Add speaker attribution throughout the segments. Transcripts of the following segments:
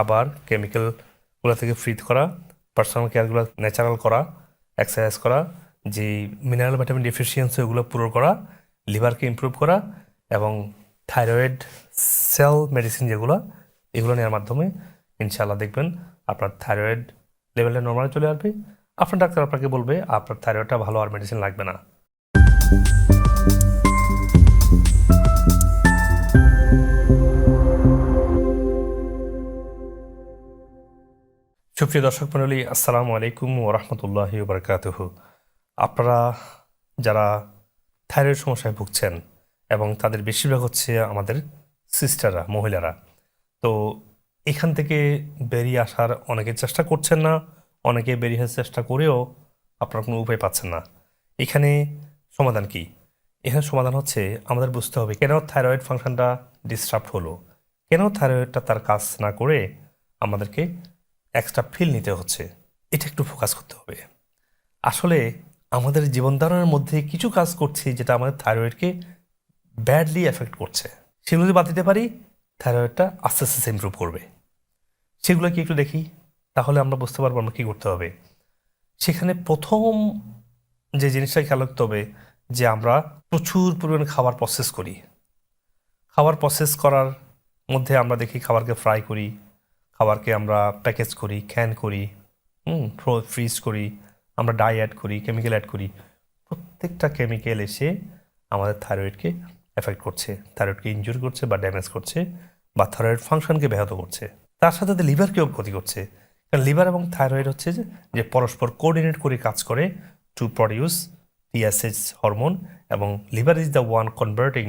Speaker 1: খাবার কেমিক্যালগুলো থেকে ফ্রি করা পার্সোনাল কেয়ারগুলো ন্যাচারাল করা এক্সারসাইজ করা, যে মিনারেল ভিটামিন ডেফিসিয়েন্সি ওগুলো পূরণ করা লিভারকে ইমপ্রুভ করা এবং থাইরয়েড সেল মেডিসিন যেগুলো, এগুলো নেওয়ার মাধ্যমে ইনশাল্লাহ দেখবেন আপনার থাইরয়েড লেভেলটা নর্মাল চলে আসবে। আপনার ডাক্তার আপনাকে বলবে, আপনার থাইরয়েডটা ভালো আর মেডিসিন লাগবে না। সুপ্রিয় দর্শক মণ্ডলী, আসসালামু আলাইকুম ওরহমতুল্লাহি বারকাতুহ আপনারা যারা থাইরয়েড সমস্যায় ভুগছেন এবং তাদের বেশিরভাগ হচ্ছে আমাদের সিস্টাররা, মহিলারা, তো এখান থেকে বেরিয়ে আসার অনেকে চেষ্টা করছেন না, অনেকে বেরিয়ে আসার চেষ্টা করেও আপনারা কোনো উপায় পাচ্ছেন না। এখানে সমাধান কি? এখানে সমাধান হচ্ছে আমাদের বুঝতে হবে কেন থাইরয়েড ফাংশনটা ডিস্টার্ব হলো? কেন থাইরয়েডটা তার কাজ না করে আমাদেরকে এক্সট্রা ফিল নিতে হচ্ছে। এটা একটু ফোকাস করতে হবে। আসলে আমাদের জীবনধারণের মধ্যে কিছু কাজ করছি যেটা আমাদের থাইরয়েডকে ব্যাডলি এফেক্ট করছে। সেগুলো যদি বাদ দিতে পারি থাইরয়েডটা আস্তে আস্তে ইমপ্রুভ করবে। সেগুলো কি একটু দেখি, তাহলে আমরা বুঝতে পারব আমরা কী করতে হবে। সেখানে প্রথম যে জিনিসটা খেয়াল রাখতে হবে, যে আমরা প্রচুর পরিমাণে খাবার প্রসেস করি। খাবার প্রসেস করার মধ্যে আমরা দেখি খাবারকে ফ্রাই করি। খাবারকে আমরা প্যাকেজ করি ক্যান করি, হুম ফ্রিজ করি, আমরা ডাই অ্যাড করি কেমিক্যাল অ্যাড করি। প্রত্যেকটা কেমিক্যাল এসে আমাদের থাইরয়েডকে এফেক্ট করছে। থাইরয়েডকে ইনজুর করছে বা ড্যামেজ করছে বা থাইরয়েড ফাংশনকে ব্যাহত করছে। তার সাথে সাথে লিভারকেও ক্ষতি করছে। কারণ লিভার এবং থাইরয়েড হচ্ছে যে যে পরস্পর কোঅর্ডিনেট করে কাজ করে টু প্রডিউস টিএসএইচ হরমোন এবং liver is the one converting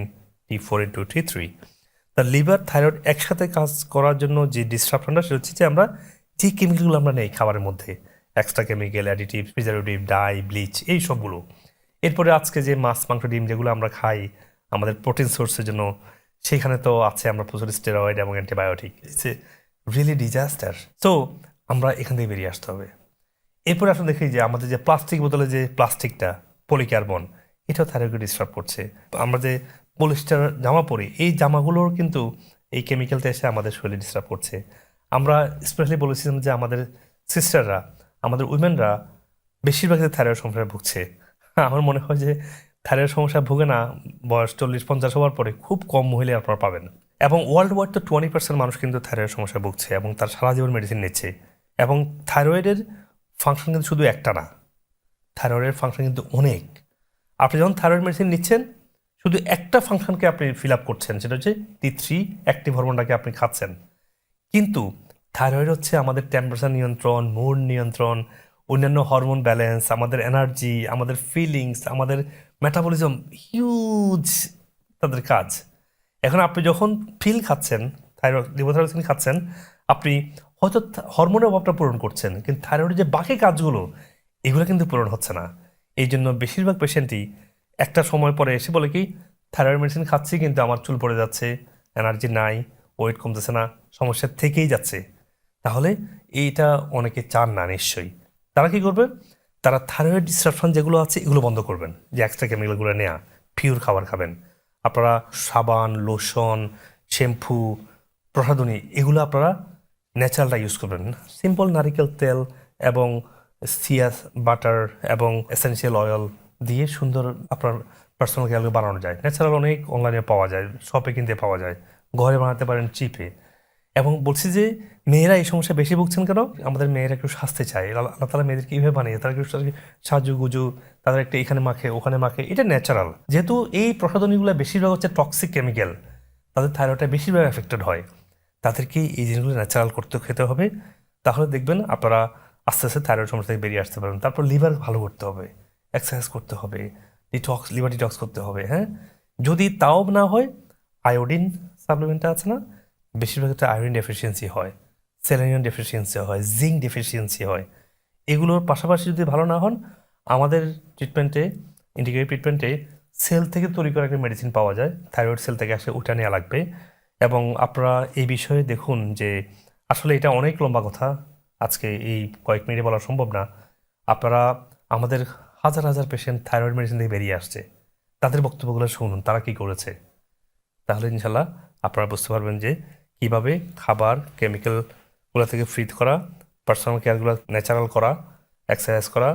Speaker 1: T four into T three তা লিভার থাইরয়েড একসাথে কাজ করার জন্য যে ডিস্ট্রাকশনটা সেটা হচ্ছে যে আমরা যে কেমিক্যালগুলো আমরা নেই খাবারের মধ্যে extra chemical additive preservative dye bleach এই সবগুলো। এরপরে আজকে যে মাছ, মাংস, ডিম যেগুলো আমরা খাই আমাদের প্রোটিন সোর্সের জন্য, সেখানে তো আছে আমরা প্রচুর স্টেরয়েড এবং antibiotic it's a really disaster so আমরা এখান থেকে বেরিয়ে আসতে হবে। এরপরে আসলে দেখি যে আমাদের যে প্লাস্টিক বোতলে যে প্লাস্টিকটা পলিকার্বন এটাও থাইরয়েডকে ডিস্টার্ব করছে। আমরা যে পলিস্টার জামা পরি, এই জামাগুলোর কিন্তু এই কেমিক্যালটা এসে আমাদের শরীরে ডিস্টার্ব করছে। আমরা স্পেশালি বলেছিলাম যে আমাদের সিস্টাররা আমাদের উইমেনরা বেশিরভাগ থাইরয়েড সমস্যায় ভুগছে। আমার মনে হয় যে থাইরয়েড সমস্যা ভুগে না, বয়স চল্লিশ পঞ্চাশ হওয়ার পরে খুব কম মহিলা আপনারা পাবেন। এবং ওয়ার্ল্ড ওয়াইড তো টোয়েন্টি পার্সেন্ট মানুষ কিন্তু থাইরয়েড সমস্যায় ভুগছে এবং তার সারা জীবন মেডিসিন নিচ্ছে। এবং থাইরয়েডের ফাংশন কিন্তু শুধু একটা না থাইরয়েডের ফাংশন কিন্তু অনেক। আপনি যখন থাইরয়েড মেডিসিন নিচ্ছেন শুধু একটা ফাংশনকে আপনি ফিল আপ করছেন, সেটা হচ্ছে টি থ্রি অ্যাক্টিভ হরমোনটাকে আপনি খাচ্ছেন। কিন্তু থাইরয়েড হচ্ছে আমাদের টেম্পারেচার নিয়ন্ত্রণ মুড নিয়ন্ত্রণ, অন্যান্য হরমোন ব্যালেন্স আমাদের এনার্জি আমাদের ফিলিংস আমাদের মেটাবলিজম হিউজ তাদের কাজ। এখন আপনি যখন ফিল খাচ্ছেন থাইরয়েড লিভোথাইরয়েড খাচ্ছেন, আপনি হয়তো হরমোনের অভাবটা পূরণ করছেন, কিন্তু থাইরয়েডের যে বাকি কাজগুলো, এগুলো কিন্তু পূরণ হচ্ছে না। এই জন্য বেশিরভাগ পেশেন্টই একটা সময় পরে এসে বলে কি, থাইরয়েড মেডিসিন খাচ্ছি কিন্তু আমার চুল পড়ে যাচ্ছে, এনার্জি নাই, ওয়েট কমতেছে না, সমস্যা থেকেই যাচ্ছে। তাহলে এইটা অনেকে চান না নিশ্চয়ই। তারা কি করবে? তারা থাইরয়েড ডিস্ট্রাকশন যেগুলো আছে এগুলো বন্ধ করবেন, যে এক্সট্রা কেমিক্যালগুলো নেওয়া পিওর খাবার খাবেন। আপনারা সাবান, লোশন, শ্যাম্পু, প্রসাধনী এগুলো আপনারা ন্যাচারালটা ইউজ করবেন। সিম্পল নারিকেল তেল এবং সিয়াস বাটার এবং এসেন্সিয়াল অয়েল দিয়ে সুন্দর আপনার পার্সোনাল কেয়ারকে বানানো যায়। ন্যাচারাল অনেক অনলাইনে পাওয়া যায় শপে কিনতে পাওয়া যায়, ঘরে বানাতে পারেন চিপে এবং বলছি যে, মেয়েরা এই সমস্যা বেশি ভুগছেন কেন? আমাদের মেয়েরা একটু সাজতে চায়। আল্লাহ তালা মেয়েদেরকে এইভাবে বানিয়ে তারা একটু সাজু গুজু তাদের একটা এখানে মাখে, ওখানে মাখে, এটা ন্যাচারাল যেহেতু এই প্রসাধনীগুলো বেশিরভাগ হচ্ছে টক্সিক কেমিক্যাল তাদের থাইরয়েডটা বেশিরভাগ এফেক্টেড হয়। তাদেরকে এই জিনিসগুলো ন্যাচারাল করতে খেতে হবে। তাহলে দেখবেন আপনারা আস্তে আস্তে থাইরয়েড সমস্যা থেকে বেরিয়ে আসতে পারবেন তারপর লিভার ভালো করতে হবে। এক্সারসাইজ করতে হবে ডিটক্স লিভার ডিটক্স করতে হবে হ্যাঁ? যদি তাও না হয় আয়োডিন সাপ্লিমেন্টটা আছে না, বেশিরভাগ ক্ষেত্রে আয়োডিন ডেফিসিয়েন্সি হয় সেলেনিয়াম ডেফিসিয়েন্সি হয় জিঙ্ক ডেফিসিয়েন্সি হয়। এগুলোর পাশাপাশি যদি ভালো না হন, আমাদের ট্রিটমেন্টে ইন্টিগ্রেটিভ ট্রিটমেন্টে সেল থেকে তৈরি করা একটা মেডিসিন পাওয়া যায় থাইরয়েড সেল থেকে আসে, ওটা নেওয়া লাগবে। এবং আপনারা এই বিষয়ে দেখুন যে, আসলে এটা অনেক লম্বা কথা, আজকে এই কয়েক মিনিটে বলা সম্ভব না। আপনারা আমাদের হাজার হাজার পেশেন্ট থাইরয়েড মেডিসিন থেকে বেরিয়ে আসছে। তাদের বক্তব্যগুলো শুনুন, তারা কি করেছে? তাহলে ইনশাল্লাহ আপনারা বুঝতে পারবেন যে কীভাবে খাবার কেমিক্যালগুলো থেকে ফ্রি করা পার্সোনাল কেয়ারগুলো ন্যাচারাল করা এক্সারসাইজ করা,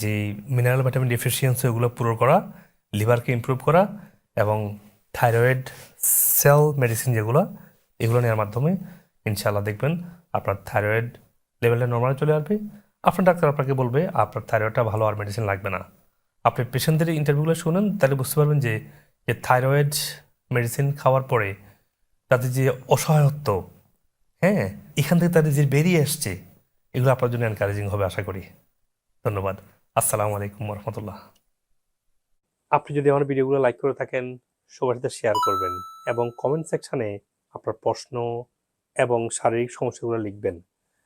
Speaker 1: যে মিনারেল ভিটামিন ডিফিসিয়েন্সি ওগুলো পূরণ করা লিভারকে ইমপ্রুভ করা এবং থাইরয়েড সেল মেডিসিন যেগুলো, এগুলো নেওয়ার মাধ্যমে ইনশাল্লাহ দেখবেন আপনার থাইরয়েড লেভেলটা নর্মাল চলে আসবে। আপনার ডাক্তার আপনাকে বলবে, আপনার থাইরয়েডটা ভালো আর মেডিসিন লাগবে না। আপনি পেশেন্টদের ইন্টারভিউগুলো শুনেন, তাহলে বুঝতে পারবেন যে যে থাইরয়েড মেডিসিন খাওয়ার পরে তাদের যে অসহায়ত্ব হ্যাঁ এখান থেকে তাদের যে বেরিয়ে আসছে, এগুলো আপনার জন্য এনকারেজিং হবে আশা করি। ধন্যবাদ। আসসালামু আলাইকুম রহমতুল্লাহ আপনি যদি আমার ভিডিওগুলো লাইক করে থাকেন, সবার সাথে শেয়ার করবেন এবং কমেন্ট সেকশানে আপনার প্রশ্ন এবং শারীরিক সমস্যাগুলো লিখবেন।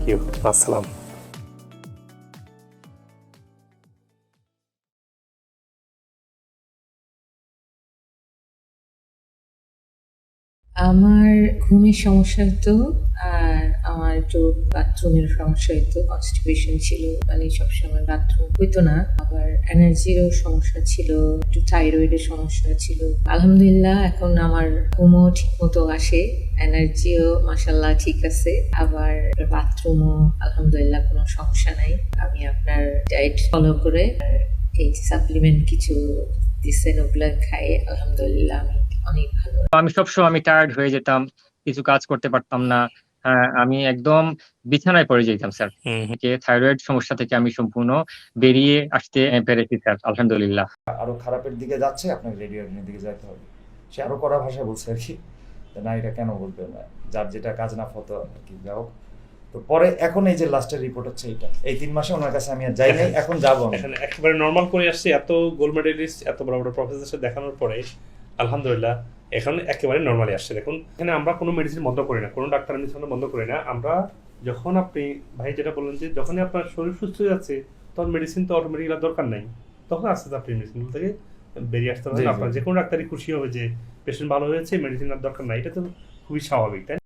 Speaker 1: থ্যাংক ইউ আসসালাম
Speaker 2: আমার ঘুমের সমস্যা হতো আর আমার একটু বাথরুমের সমস্যা হতো। কনস্টিপেশন ছিল মানে সবসময় বাথরুম হইতো না। আবার এনার্জিরও সমস্যা ছিল, একটু থাইরয়েডের সমস্যা ছিল। আলহামদুলিল্লাহ, এখন আমার ঘুমও ঠিক মতো আসে এনার্জিও মাসাল্লাহ ঠিক আছে। আবার বাথরুমও আলহামদুলিল্লাহ কোনো সমস্যা নাই। আমি আপনার ডায়েট ফলো করে এই সাপ্লিমেন্ট কিছু দিচ্ছেন ওগুলো খাই, আলহামদুলিল্লাহ আমি
Speaker 3: আমি সবসময় আমি টায়ার্ড হয়ে যেতাম কিছু কাজ করতে পারতাম না। হ্যাঁ, আমি একদম বিছানায় পড়ে যেতাম স্যার থাইরয়েড সমস্যা থেকে আমি সম্পূর্ণ বেরিয়ে আসতে পেরেছি স্যার আলহামদুলিল্লাহ।
Speaker 4: আরও খারাপের দিকে যাচ্ছে আপনাকে রেডিওর দিকে যেতে হবে। সে আরও কড়া ভাষা বলছে আর কি না এটা কেন বলবে না? যার যেটা কাজ না ফতো আর কি যা হোক। তো পরে এখন এই যে লাস্টের রিপোর্ট হচ্ছে এটা এই তিন মাসে ওনার কাছে আমি আর যাই নাই এখন যাব
Speaker 1: একেবারে নর্মাল করে আসছি এত গোল্ড মেডেলিস্ট এত বড় বড় প্রফেসর দেখানোর পরে আলহামদুলিল্লাহ এখন একেবারে নর্মালি আসছে। দেখুন এখানে আমরা কোনো মেডিসিন বন্ধ করি না কোনো ডাক্তার মেডিসিন বন্ধ করি না। আমরা যখন আপনি ভাই যেটা বললেন যে যখনই আপনার শরীর সুস্থ হয়ে যাচ্ছে তখন মেডিসিন তো অটোমেটিক দরকার নাই। তখন আস্তে আস্তে আপনি মেডিসিনগুলো থেকে বেরিয়ে আসতে
Speaker 4: হবে
Speaker 1: পারেন আপনার যে কোনো ডাক্তারই খুশি হবে যে পেশেন্ট ভালো হয়েছে মেডিসিন আর দরকার নাই। এটা তো খুবই স্বাভাবিক তাই?